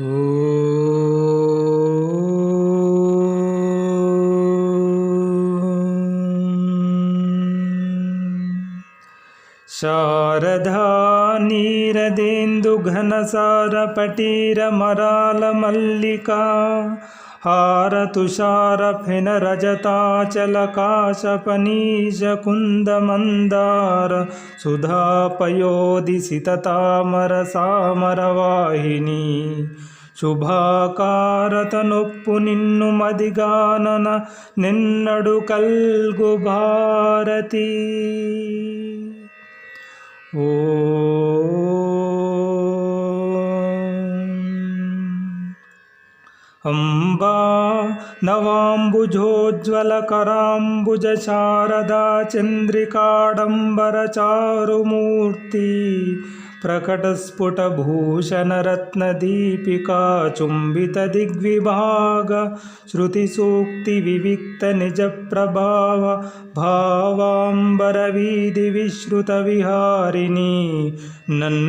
Ooh. Sharada నీరదేందు ఘనసార పటీర మరాల మల్లిక హార తుషార ఫెన రజతాచల కాశ పనీశ కుంద మందార సుధాపయోధి సితతామర సామర వాహిని శుభాకారత నిన్ను మదిగానన నిన్నడు కల్గు భారతీ. ो अम्बा नवाम्बुजोज्ज्वलकराम्बुजशारदा चन्द्रिकाडम्बरचारुमूर्ति प्रकटस्फुटभूषणरत्नदीपिकाचुम्बितदिग्विभाग श्रुतिसूक्तिविविक्तनिजप्रभाव भावाम्बरवीधिविश्रुतविहारिणी नन्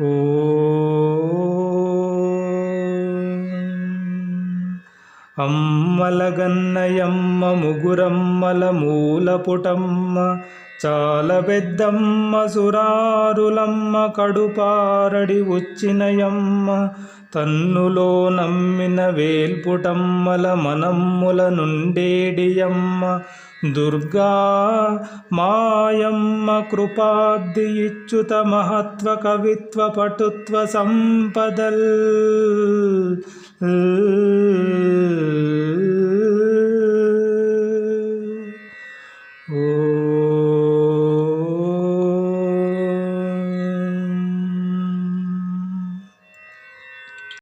ओ అమ్మలగన్నయమ్మ ముగురమ్మల మూలపుటమ్మ చాలా పెద్దమ్మ సురారులమ్మ కడుపారడి వచ్చినయమ్మ తన్నులో నమ్మిన వేల్పుటమ్మల మనమ్ముల నుండేడియమ్మ దుర్గా మాయమ్మ కృపాబ్ది ఇచ్యుత మహత్వ కవిత్వ పటుత్వ సంపదల్.